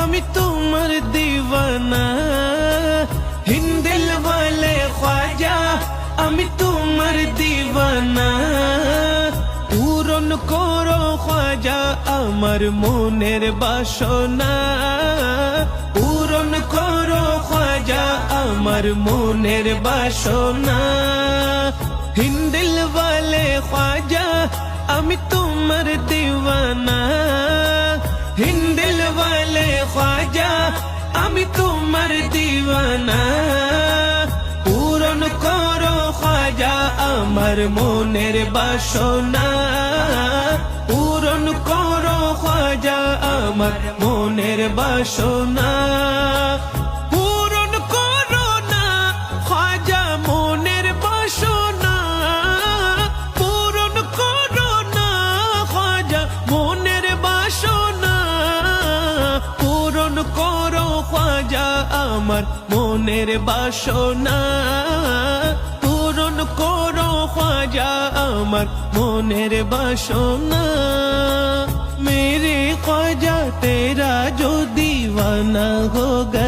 আমি তোমার দিওয়ানা হিন্দিল ওয়ালে খ্বাজা আমি তোমার দিওয়ানা পূরণ করো খ্বাজা আমার মনের বাসনা পূরণ করো খ্বাজা আমার মনের বাসনা হিন্দিল ওয়ালে খ্বাজা আমি তোমার দিওয়ানা দিওয়ানা পূরণ করো খ্বাজা আমার মনের বাসনা। পূরণ করো খাজা আমার মনের বাসনা। আমার মনের বাসনা পূরণ করো খাজা আমার মনের বাসনা। মেরে খাজা তেরা যদি বানা হোগা